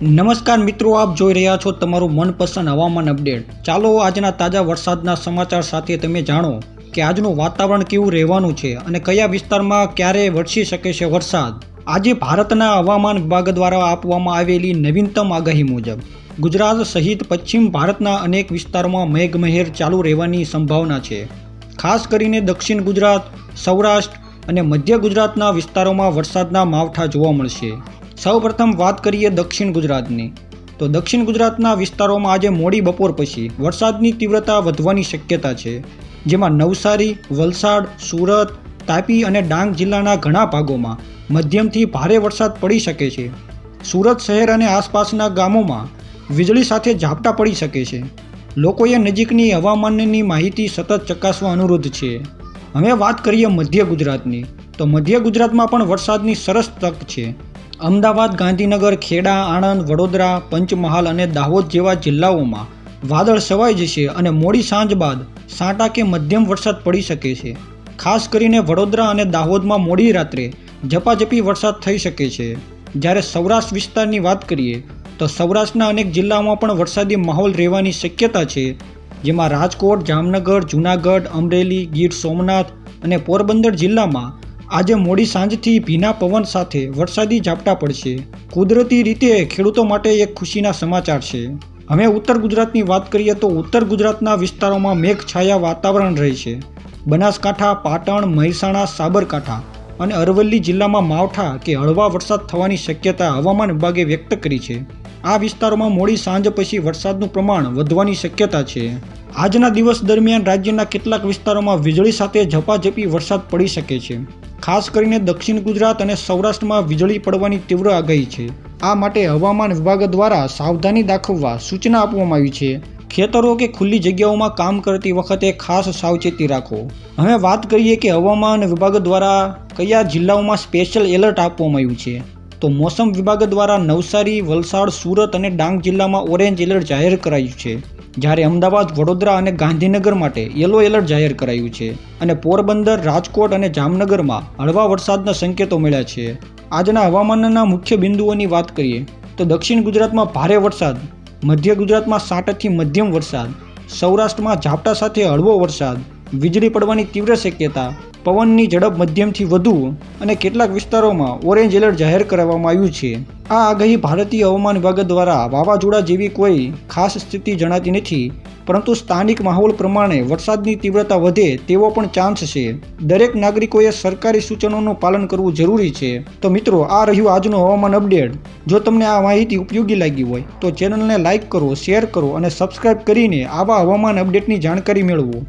નમસ્કાર મિત્રો, આપ જોઈ રહ્યા છો તમારું મનપસંદ હવામાન અપડેટ. ચાલો આજના તાજા વરસાદના સમાચાર સાથે તમે જાણો કે આજનું વાતાવરણ કેવું રહેવાનું છે અને કયા વિસ્તારમાં ક્યારે વરસી શકે છે વરસાદ. આજે ભારતના હવામાન વિભાગ દ્વારા આપવામાં આવેલી નવીનતમ આગાહી મુજબ, ગુજરાત સહિત પશ્ચિમ ભારતના અનેક વિસ્તારોમાં મેઘમહેર ચાલુ રહેવાની સંભાવના છે. ખાસ કરીને દક્ષિણ ગુજરાત, સૌરાષ્ટ્ર અને મધ્ય ગુજરાતના વિસ્તારોમાં વરસાદના માવઠા જોવા મળશે. સૌપ્રથમ વાત કરીએ દક્ષિણ ગુજરાતની. તો દક્ષિણ ગુજરાતના વિસ્તારોમાં આજે મોડી બપોર પછી વરસાદની તીવ્રતા વધવાની શક્યતા છે, જેમાં નવસારી, વલસાડ, સુરત, તાપી અને ડાંગ જિલ્લાના ઘણા ભાગોમાં મધ્યમથી ભારે વરસાદ પડી શકે છે. સુરત શહેર અને આસપાસના ગામોમાં વીજળી સાથે ઝાપટા પડી શકે છે. લોકોએ નજીકની હવામાનની માહિતી સતત ચકાસવા અનુરોધ છે. હવે વાત કરીએ મધ્ય ગુજરાતની. તો મધ્ય ગુજરાતમાં પણ વરસાદની સરસ તક છે. અમદાવાદ, ગાંધીનગર, ખેડા, આણંદ, વડોદરા, પંચમહાલ અને દાહોદ જેવા જિલ્લાઓમાં વાદળ છવાઈ જશે અને મોડી સાંજ બાદ સાંટા કે મધ્યમ વરસાદ પડી શકે છે. ખાસ કરીને વડોદરા અને દાહોદમાં મોડી રાત્રે ઝપાઝપી વરસાદ થઈ શકે છે. જ્યારે સૌરાષ્ટ્ર વિસ્તારની વાત કરીએ, તો સૌરાષ્ટ્રના અનેક જિલ્લાઓમાં પણ વરસાદી માહોલ રહેવાની શક્યતા છે, જેમાં રાજકોટ, જામનગર, જૂનાગઢ, અમરેલી, ગીર સોમનાથ અને પોરબંદર જિલ્લામાં આજે મોડી સાંજથી ભીના પવન સાથે વરસાદી ઝાપટા પડશે. કુદરતી રીતે ખેડૂતો માટે એક ખુશીના સમાચાર છે. હવે ઉત્તર ગુજરાતની વાત કરીએ તો ઉત્તર ગુજરાતના વિસ્તારોમાં મેઘછાયા વાતાવરણ રહેશે બનાસકાંઠા, પાટણ, મહેસાણા, સાબરકાંઠા અને અરવલ્લી જિલ્લામાં માવઠા કે હળવા વરસાદ થવાની શક્યતા હવામાન વિભાગે વ્યક્ત કરી છે. આ વિસ્તારોમાં મોડી સાંજ પછી વરસાદનું પ્રમાણ વધવાની શક્યતા છે. આજના દિવસ દરમિયાન રાજ્યના કેટલાક વિસ્તારોમાં વીજળી સાથે ઝપાઝપી વરસાદ પડી શકે છે. ખાસ કરીને દક્ષિણ ગુજરાત અને સૌરાષ્ટ્રમાં વીજળી પડવાની તીવ્ર આગાહી છે. આ માટે હવામાન વિભાગ દ્વારા સાવધાની દાખવવા સૂચના આપવામાં આવી છે. ખેતરો કે ખુલ્લી જગ્યાઓમાં કામ કરતી વખતે ખાસ સાવચેતી રાખો. હવે વાત કરીએ કે હવામાન વિભાગ દ્વારા કયા જિલ્લાઓમાં સ્પેશિયલ એલર્ટ આપવામાં આવ્યું છે? તો મોસમ વિભાગ દ્વારા નવસારી, વલસાડ, સુરત અને ડાંગ જિલ્લામાં ઓરેન્જ એલર્ટ જાહેર કરાયું છે. જ્યારે અમદાવાદ, વડોદરા અને ગાંધીનગર માટે યલો એલર્ટ જાહેર કરાયું છે અને પોરબંદર, રાજકોટ અને જામનગરમાં હળવા વરસાદના સંકેતો મળ્યા છે. આજના હવામાનના મુખ્ય બિંદુઓની વાત કરીએ તો દક્ષિણ ગુજરાતમાં ભારે વરસાદ, મધ્ય ગુજરાતમાં સાંઠથી મધ્યમ વરસાદ, સૌરાષ્ટ્રમાં ઝાપટા સાથે હળવો વરસાદ, વીજળી પડવાની તીવ્ર શક્યતા પવનની ઝડપ મધ્યમથી વધુ અને કેટલાક વિસ્તારોમાં ઓરેન્જ એલર્ટ જાહેર કરવામાં આવ્યું છે. આ આગાહી ભારતીય હવામાન વિભાગ દ્વારા વાવાઝોડા જેવી કોઈ ખાસ સ્થિતિ જણાતી નથી, પરંતુ સ્થાનિક માહોલ પ્રમાણે વરસાદની તીવ્રતા વધે તેવો પણ ચાન્સ છે. દરેક નાગરિકોએ સરકારી સૂચનોનું પાલન કરવું જરૂરી છે. તો મિત્રો, આ રહ્યું આજનું હવામાન અપડેટ. જો તમને આ માહિતી ઉપયોગી લાગી હોય, તો ચેનલને લાઇક કરો, શેર કરો અને સબસ્ક્રાઇબ કરીને આવા હવામાન અપડેટની જાણકારી મેળવો.